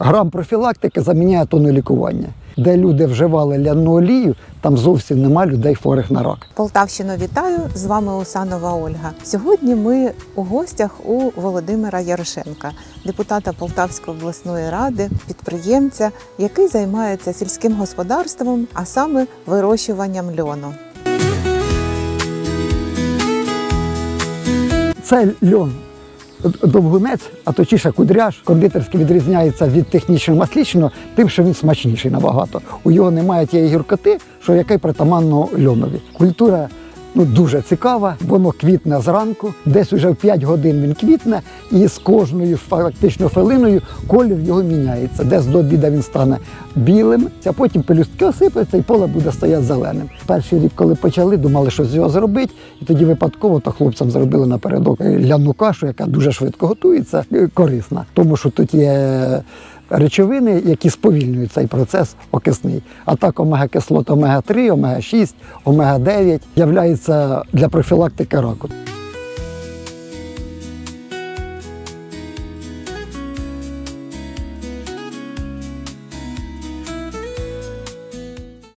Грам профілактики заміняє тонну лікування. Де люди вживали ляну олію, там зовсім нема людей хворих на рак. Полтавщину вітаю! З вами Усанова Ольга. Сьогодні ми у гостях у Володимира Ярошенка, депутата Полтавської обласної ради, підприємця, який займається сільським господарством, а саме вирощуванням льону. Це льон довгунець, а точніше кудряш. Кондитерський відрізняється від технічного маслічного, тим, що він смачніший набагато. У його немає тієї гіркоти, що яке притаманно льонові. Культура ну, дуже цікава, воно квітне зранку, десь уже в 5 годин він квітне, і з кожною фактично хвилиною колір його міняється. Десь до обіда він стане білим, а потім пелюстки осипаються і поле буде стояти зеленим. Перший рік, коли почали, думали, що з його зробити, і тоді випадково то хлопцям зробили напередок ляну кашу, яка дуже швидко готується, е, корисна, тому що тут є. Речовини, які сповільнюють цей процес окисний. А так омега-кислот омега-3, омега-6, омега-9 являються для профілактики раку.